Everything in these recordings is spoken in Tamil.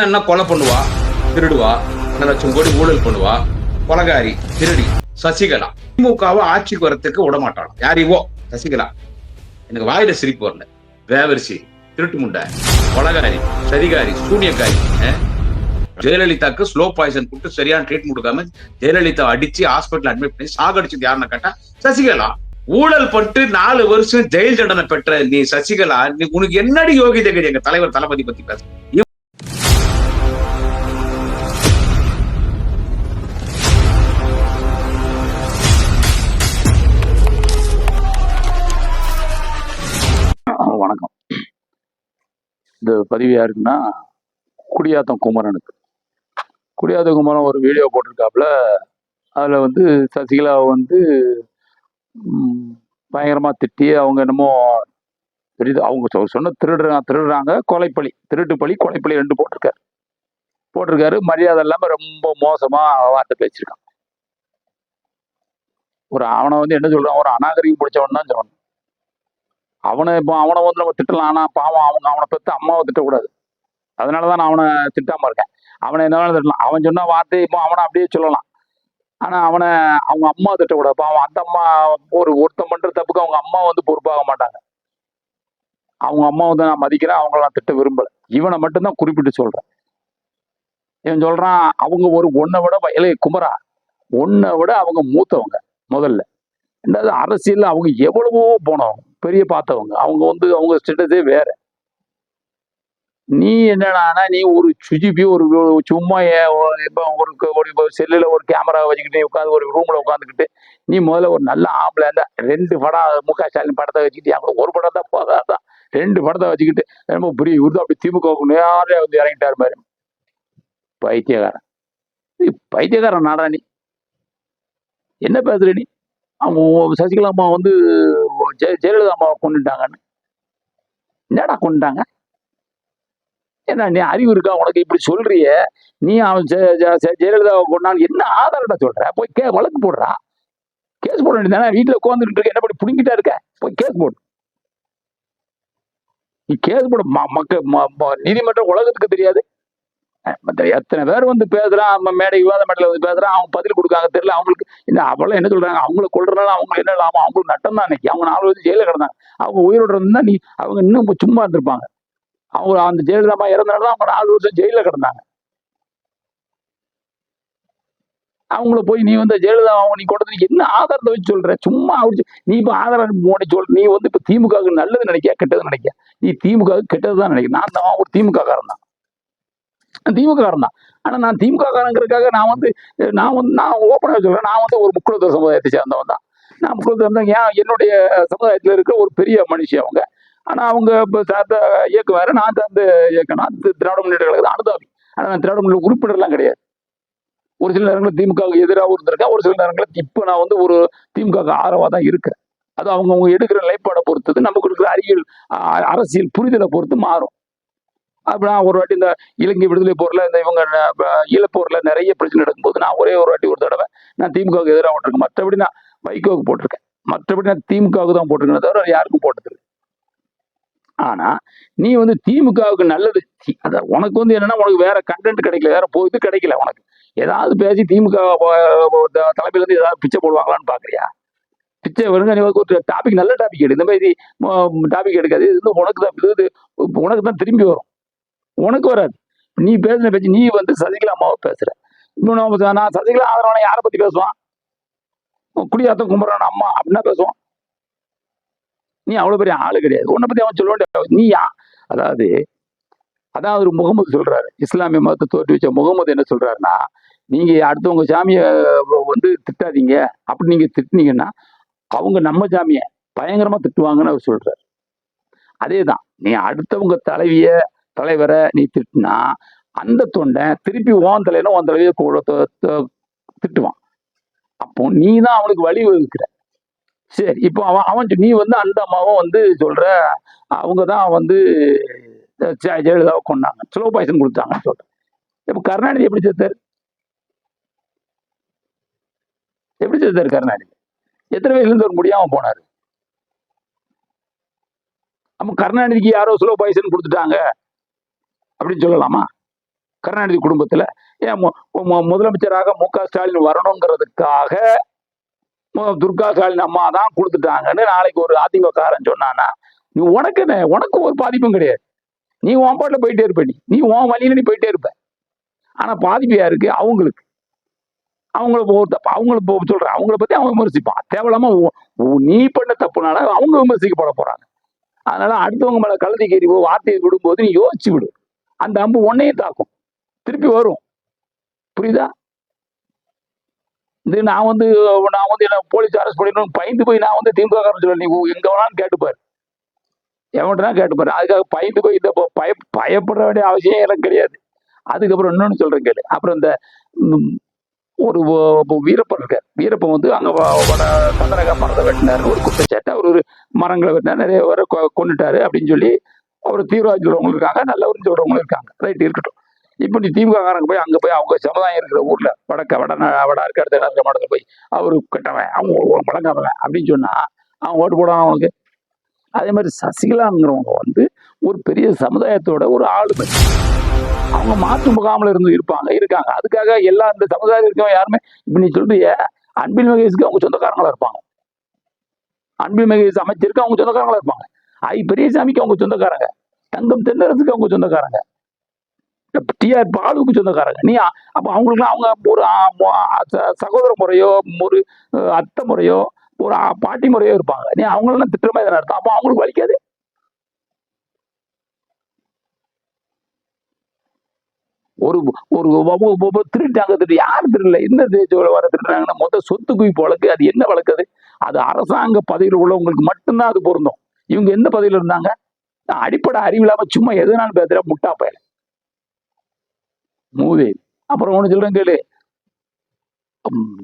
என்ன கொலை பண்ணுவா திருடுவா ஒன்றரை லட்சம் கோடி ஊழல் பண்ணுவா கொலகாரி திருடி சசிகலா. திமுகவை ஆட்சிக்கு வரத்துக்கு விட மாட்டாளாம் யார் சசிகலா. எனக்கு வாயில சிரிப்பு வரல. வேவரிசி திருட்டு முண்டை கொலகாரி சதிகாரி சூனியக்காரி ஜெயலலிதாக்கு ஸ்லோ பாய்சன் கொடுத்து சரியான ட்ரீட்மெண்ட் கொடுக்காம ஜெயலலிதா அடிச்சு ஹாஸ்பிட்டல் அட்மிட் பண்ணி சாகடிச்சது யாருன்னு கேட்டா சசிகலா. ஊழல் பட்டு நாலு வருஷம் ஜெயில் தண்டனை பெற்ற நீ சசிகலா நீ உனக்கு என்னடி யோகிதை இருக்குது எங்க தலைவர் தளபதி பத்தி பேச. இந்த பதிவு யாருக்குன்னா குடியாத்தம் குமரனுக்கு. குடியாத்தம் குமரன் ஒரு வீடியோ போட்டிருக்காப்புல. அதில் வந்து சசிகலா வந்து பயங்கரமாக பயங்கரமா திட்டி அவங்க என்னமோ பெரிது அவங்க சொ- சொன்ன திருடுறாங்க திருடுறாங்க கொலைப்பழி திருட்டு பழி கொலைப்பழி ரெண்டு போட்டிருக்காரு. போட்டிருக்காரு மரியாதை இல்லாம ரொம்ப மோசமா வார்த்தை பேசியிருக்கான். ஒரு அவனை வந்து என்ன சொல்றான் ஒரு அநாகரிகம் பிடிச்சவன் தான் சொல்லணும். அவனை இப்போ அவனை வந்து நம்ம திட்டலாம். ஆனால் பாவம் அவங்க அவனை பெற்று அம்மாவை திட்டக்கூடாது. அதனால தான் நான் அவனை திட்டாமல் இருக்கேன். அவனை என்ன வேணாலும் திட்டலாம். அவன் சொன்ன வார்த்தை இப்போ அவனை அப்படியே சொல்லலாம். ஆனால் அவனை அவங்க அம்மா திட்டக்கூடாது. பாவம் அந்த அம்மா ஒரு ஒருத்தன் பண்ணுற தப்புக்கு அவங்க அம்மா வந்து பொறுப்பாக மாட்டாங்க. அவங்க அம்மா வந்து நான் மதிக்கிறேன். அவங்கள நான் திட்ட விரும்பலை. இவனை மட்டும்தான் குறிப்பிட்டு சொல்கிறேன் இவன் சொல்றான் அவங்க ஒரு ஒன்னை விட இலைய குமரா. ஒன்னை விட அவங்க மூத்தவங்க முதல்ல. ரெண்டாவது அரசியலில் அவங்க எவ்வளவோ போனவங்க. பெரிய பார்த்தவங்க. அவங்க வந்து அவங்க ஸ்டேட்டஸே வேற. நீ என்னடானா நீ ஒரு சுஜிபி ஒரு சும்மா ஒரு ஒரு செல்லுல ஒரு கேமரா வச்சுக்கிட்டு உட்காந்து ஒரு ரூம்ல உட்காந்துக்கிட்டு நீ முதல்ல ஒரு நல்ல ஆம்பளை இருந்தா ரெண்டு படம் மு க ஸ்டாலின் படத்தை வச்சுக்கிட்டு ஒரு படம் தான் போகாதான் ரெண்டு படத்தை வச்சுக்கிட்டு ரொம்ப பெரிய இவரு அப்படி திமுக நேரே வந்து இறங்கிட்டாரு மாதிரி பைத்தியக்காரன். பைத்தியகாரன் பைத்தியக்காரன் நாடா நீ? என்ன பேசுற நீ? அவங்க சசிகலா அம்மா வந்து ஜெய ஜெயலலிதா அம்மாவை கொண்டுட்டாங்கன்னு. என்னடா கொண்டுட்டாங்க? என்ன நீ அறிவு இருக்கா? உனக்கு இப்படி சொல்றியே. நீ அவன் ஜெயலலிதாவை கொண்டான்னு என்ன ஆதாரம்டா சொல்ற? போய் கே வழக்கு போடுறா? கேஸ் போட வேண்டியதானே வீட்டுல உட்காந்துட்டு இருக்க. என்ன பண்ணி புடுங்கிட்டா இருக்க? போய் கேஸ் போடு. நீ கேஸ் போட. ம- மக்க ம- நீதிமன்றம் உலகத்துக்கு தெரியாது. மற்ற எத்தனை பேர் வந்து பேசுறான் நம்ம மேடை விவாத மேடையில் வந்து பேசுறான் அவங்க பதில் கொடுக்காங்க தெரியல அவங்களுக்கு என்ன அவளாம் என்ன சொல்றாங்க அவங்கள கொள்றதுனால அவங்க என்ன லாபம்? அவங்களுக்கு நட்டம் தான். அன்னைக்கு அவங்க நாலு வருஷம் ஜெயில கிடந்தாங்க. அவங்க உயிரோடு இருந்தா நீ அவங்க இன்னும் சும்மா இருந்திருப்பாங்க. அவங்க அந்த ஜெயலலிதா இறந்தனால அவங்க நாலு வருஷம் ஜெயில கிடந்தாங்க. அவங்கள போய் நீ வந்து ஜெயலலிதா அவங்க நீ கொடுத்து என்ன ஆதாரத்தை வச்சு சொல்ற? சும்மா அடிச்சு நீ இப்ப ஆதாரம் போட சொல் நீ வந்து இப்ப திமுகவுக்கு நல்லது நினைக்க கெட்டது நினைக்க நீ திமுக கெட்டது தான் நினைக்க நான் தான் ஒரு திமுக காரன் தான். நான் தான் ஆனால் நான் திமுககாரங்கிறதுக்காக நான் வந்து நான் வந்து நான் ஓப்பனாக சொல்கிறேன் நான் வந்து ஒரு முக்கியத்துவ சமுதாயத்தை சேர்ந்தவன் தான் நான் முக்குளத்தூர் வந்து ஏன்? என்னுடைய சமுதாயத்தில் இருக்கிற ஒரு பெரிய மனுஷி அவங்க. ஆனால் அவங்க இப்போ சார்ந்த இயக்கம் நான் சார்ந்த இயக்கம் நான் திராவிட முன்னேற்ற கழகத்தை அனுதாபி. ஆனால் நான் திராவிட முன்னேற்ற உறுப்பினர்லாம் கிடையாது. ஒரு சில நேரங்களில் திமுகவுக்கு எதிராக இருந்திருக்கேன். ஒரு சில நேரங்களில் இப்போ நான் வந்து ஒரு திமுக ஆதரவாக தான் இருக்கேன். அது அவங்க அவங்க எடுக்கிற நிலைப்பாடை பொறுத்தது நமக்கு இருக்கிற அறிவியல் அரசியல் புரிதலை பொறுத்து மாறும். அப்ப நான் ஒரு வாட்டி இந்த இலங்கை விடுதலை போர்ல இந்த இவங்க ஈழப்போரில் நிறைய பிரச்சனை நடக்கும்போது நான் ஒரே ஒரு வாட்டி ஒரு தடவை நான் திமுகவுக்கு எதிராக போட்டிருக்கேன். மற்றபடி நான் வைகோவுக்கு போட்டிருக்கேன். மற்றபடி நான் திமுகவுக்கு தான் போட்டிருக்கேன். தவிர யாருக்கும் போட்டதில்லை. ஆனா நீ வந்து திமுகவுக்கு நல்லது. தி- உனக்கு வந்து என்னன்னா உனக்கு வேற கண்டென்ட் கிடைக்கல. வேற போ- இது கிடைக்கல உனக்கு. ஏதாவது பேசி திமுக தலைமையில இருந்து ஏதாவது பிச்சை போடுவாங்களான்னு பாக்குறியா? பிச்சை வருங்க நீ ஒரு டாபிக் நல்ல டாபிக் எடு. இந்த மாதிரி டாபிக் எடுக்காது. இது வந்து உனக்கு தான் இது உனக்கு தான் திரும்பி வரும். உனக்கு வராது. நீ பேசின பேச்சு நீ வந்து சசிகலா அம்மாவை பேசுற. இன்னும் நம்ம நான் சசிகலா ஆதரவான யாரை பத்தி பேசுவான்? குடியாத்தம் கும்பிட்றான் அம்மா அப்படின்னா பேசுவான். நீ அவ்வளோ பெரிய ஆளு கிடையாது. உன்னை பத்தி அவன் சொல்ல வேண்டிய நீயா? அதாவது அதான் அவர் முகமது சொல்றாரு. இஸ்லாமிய மதத்தை தோற்று வச்ச முகமது என்ன சொல்றாருன்னா நீங்க அடுத்தவங்க சாமியை வந்து திட்டாதீங்க அப்படி நீங்க திட்டுனீங்கன்னா அவங்க நம்ம சாமியை பயங்கரமா திட்டுவாங்கன்னு அவர் சொல்றாரு. அதேதான் நீ அடுத்தவங்க தலைவிய தலைவரை நீ திட்டினா அந்த தொண்டை திருப்பி ஓன் தலையில ஓன் தலைவிய கூட திட்டுவான். அப்போ நீ தான் அவனுக்கு வழி வகுக்கிற. சரி இப்போ அவன் அவன் நீ வந்து அந்த அம்மாவும் வந்து சொல்ற அவங்க தான் வந்து ஜெயலலிதாவை கொண்டாங்க ஸ்லோ பாய்சன் கொடுத்தாங்கன்னு சொல்றேன். இப்போ கருணாநிதி எப்படி செத்தாரு? எப்படி செத்தார் கருணாநிதி? எத்தனை வயசுலேருந்து ஒரு முடியாம போனாரு? அப்ப கருணாநிதிக்கு யாரோ ஸ்லோ பாய்சன் கொடுத்துட்டாங்க. அப்படின்னு சொல்லலாமா? கருணாநிதி குடும்பத்துல ஏன் முதலமைச்சராக மு க ஸ்டாலின் வரணுங்கிறதுக்காக துர்கா ஸ்டாலின் அம்மா தான் கொடுத்துட்டாங்கன்னு நாளைக்கு ஒரு அதிமுகாரன் சொன்னானா நீ உனக்கு என்ன? உனக்கு ஒரு பாதிப்பும் கிடையாது. நீ உன் பாட்டுல போயிட்டே இருப்ப நீ. நீ உன் வழியில நீ போயிட்டே இருப்ப. ஆனா பாதிப்பு யாருக்கு? அவங்களுக்கு. அவங்கள தப்பு அவங்கள போ சொல்றேன். அவங்கள பத்தி அவங்க விமர்சிப்பான். தேவையில்லாம உ- நீ பண்ண தப்புனால அவங்க விமர்சிக்கப்பட போறாங்க. அதனால அடுத்தவங்க மேலே கழுதி கேறிவோ வார்த்தையை விடும்போது நீ யோசிச்சு விடு. அந்த அம்பு உன்னையும் தாக்கும். திருப்பி வரும். புரியுதா? இது நான் வந்து நான் வந்து என்ன போலீஸ் அரெஸ்ட் பண்ணிடணும் பயந்து போய் நான் வந்து திமுக காரன் சொல்ல நீ எங்க வேணாலும் கேட்டுப்பாரு. எவன்டா கேட்டுப்பாரு. அதுக்காக பயந்து போய் இந்த பய பயப்பட வேண்டிய அவசியம் எனக்கு கிடையாது. அதுக்கப்புறம் இன்னொன்னு சொல்றேன் கேளு. அப்புறம் இந்த ஒரு வீரப்பன் இருக்கார். வீரப்பன் வந்து அங்க சந்திரகா மரத்தை வெட்டினாரு. ஒரு குற்றச்சாட்டு அவர் ஒரு மரங்களை வெட்டினார். நிறைய பேரை கொண்டுட்டாரு கொன்னுட்டாரு அப்படின்னு சொல்லி அவர் தீவிரவாதி உள்ளவங்களும் இருக்காங்க நல்லவரும் சொல்றவங்களும் இருக்காங்க. ரைட் இருக்கட்டும். இப்போ நீ திமுககாரங்க போய் அங்கே போய் அவங்க சமுதாயம் இருக்கிற ஊரில் வடக்க வட வட இருக்க இடத்துல இருக்க மாடத்தில் போய் அவரு கெட்டவன் அவங்க வழங்காதவன் அப்படின்னு சொன்னால் அவன் ஓட்டு போடாம அவனுக்கு அதே மாதிரி சசிகலாங்கிறவங்க வந்து ஒரு பெரிய சமுதாயத்தோட ஒரு ஆளுமை. அவங்க மாற்று முகாமில் இருந்து இருப்பாங்க இருக்காங்க. அதுக்காக எல்லா இந்த சமுதாயம் இருக்கவங்க யாருமே இப்போ நீ சொல்றிய அன்பில் மகேஷ்க்கு அவங்க சொந்தக்காரங்களா இருப்பாங்க. அன்பில் மகேஷ் அமைச்சருக்கு அவங்க சொந்தக்காரங்களா இருப்பாங்க. ஐ பெரியசாமிக்கு அவங்க சொந்தக்காரங்க. தங்கம் தென்னரசுக்கு அவங்க சொந்தக்காரங்க. டிஆர் பாலுக்கு சொந்தக்காரங்க. நீ அப்போ அப்ப அவங்களுக்குலாம் அவங்க ஒரு சகோதர முறையோ ஒரு அத்தை முறையோ ஒரு பாட்டி முறையோ இருப்பாங்க. நீ அவங்களெல்லாம் திட்டமா இதை நடத்தும் அப்போ அவங்களுக்கு வலிக்காது? ஒரு ஒரு திருட்டாங்க திருட்டு. யார் திருடல? எந்த தேசத்தோட வர திருடுறாங்கன்னா மொத்த சொத்து குவிப்பு வழக்கு அது என்ன வழக்கு அது? அது அரசாங்க பதவியில் உள்ளவங்களுக்கு மட்டும்தான் அது பொருந்தும். இவங்க எந்த பதவியில் இருந்தாங்க? அடிப்படை அறிவில்லாம சும்மா எதுனாலும் பேசுற முட்டா பயல மூதே அப்புறம் ஒண்ணு சொல்றேன் கேளு. உம்,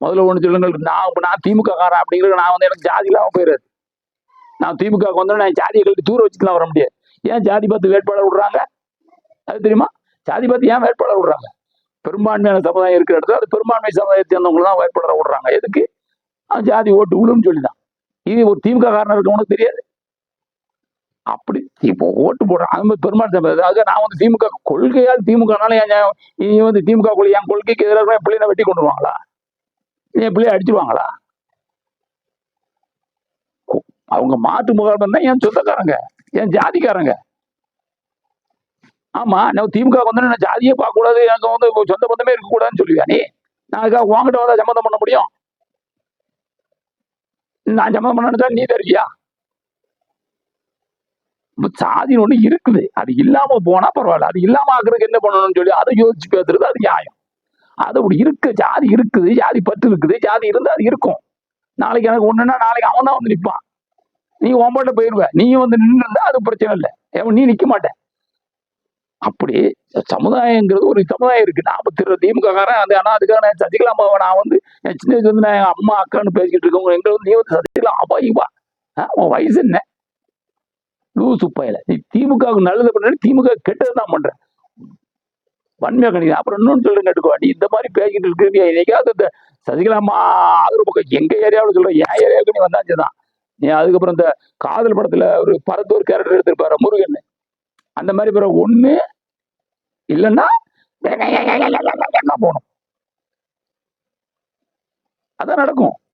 முதல்ல ஒண்ணு சொல்லுங்கள் நான் நான் திமுக காரன் அப்படிங்கிறது நான் வந்து எனக்கு ஜாதி இல்லாம போயிடாது நான் திமுக க்கு வந்தோடனே நான் ஜாதியை கழித்து தூர வச்சுக்கலாம் வர முடியாது. ஏன் ஜாதி பார்த்து வேட்பாளர் விடுறாங்க? அது தெரியுமா? ஜாதி பார்த்து ஏன் வேட்பாளர் விடுறாங்க? பெரும்பான்மையான சமுதாயம் இருக்கிற இடத்துல அது பெரும்பான்மை சமுதாயத்தை சேர்ந்தவங்க தான் வேட்பாளரை விடுறாங்க. எதுக்கு? ஜாதி ஓட்டு விழுன்னு சொல்லிதான். இது ஒரு திமுக காரணம் இருக்கவனுக்கு தெரியாது. அப்படி இப்போ ஓட்டு போடுறான் அது மாதிரி பெருமாள் அதாவது நான் வந்து திமுக கொள்கையால் திமுகனால என் நீ வந்து திமுக கொள்கை என் கொள்கைக்கு எதிராக என் பிள்ளைய வெட்டி கொண்டு வருவாங்களா என் பிள்ளைய அடிச்சிருவாங்களா? அவங்க மாட்டு முகாம் தான் என் சொந்தக்காரங்க என் ஜாதிக்காரங்க. ஆமா நான் திமுக வந்து நான் ஜாதியே பார்க்க கூடாது எனக்கு வந்து சொந்த பந்தமே இருக்க கூடாதுன்னு சொல்லுவியா நீ? நான் அதுக்காக உங்ககிட்ட வந்தா சம்மந்தம் பண்ண முடியும்? நான் சம்மந்தம் பண்ண நீ தருவியா சாதின்னு ஒண்ணு இருக்குது. அது இல்லாம போனா பரவாயில்ல. அது இல்லாம ஆக்குறதுக்கு என்ன பண்ணணும்னு சொல்லி அதை யோசிச்சு பேசுறது அது நியாயம். அது அப்படி இருக்கு. ஜாதி இருக்குது. ஜாதி பற்று இருக்குது. ஜாதி இருந்தா அது இருக்கும். நாளைக்கு எனக்கு ஒண்ணுன்னா நாளைக்கு அவன் தான் வந்து நிப்பான். நீ உன்பாட்ட போயிருவ நீயும் வந்து நின்று இருந்தா அது பிரச்சனை இல்லை. ஏன் நீ நிக்க மாட்ட. அப்படி சமுதாயங்கிறது ஒரு சமுதாயம் இருக்கு. நான் திரு திமுக காரன் அது ஆனா அதுக்காக நான் சசிகலா அம்மாவை நான் வந்து என் சின்ன வயசுல வந்து நான் என் அம்மா அக்கான்னு பேசிக்கிட்டு இருக்கவங்க எங்க நீ வந்து சசிகலா அவா இவா. ஆ, உன் வயசு என்ன? லூசு பயல. நீ திமுகவுக்கு நல்லது பண்ண திமுக கெட்டது தான் பண்ற. வன்மையாக அப்புறம் இன்னொன்னு சொல்லுங்க கேட்டுக்கோ நீ இந்த மாதிரி பேசிக்கிட்டு இருக்கு என்னைக்காவது இந்த சசிகலாமா ஆதரவு பக்கம் எங்க ஏரியாவில் சொல்ற என் ஏரியாவுக்கு நீ வந்தாச்சு தான் நீ அதுக்கப்புறம் இந்த காதல் படத்துல ஒரு பரத்தூர் கேரக்டர் எடுத்திருப்பாரு முருகன். அந்த மாதிரி பிறகு ஒண்ணு இல்லைன்னா போகணும்? அதான் நடக்கும்.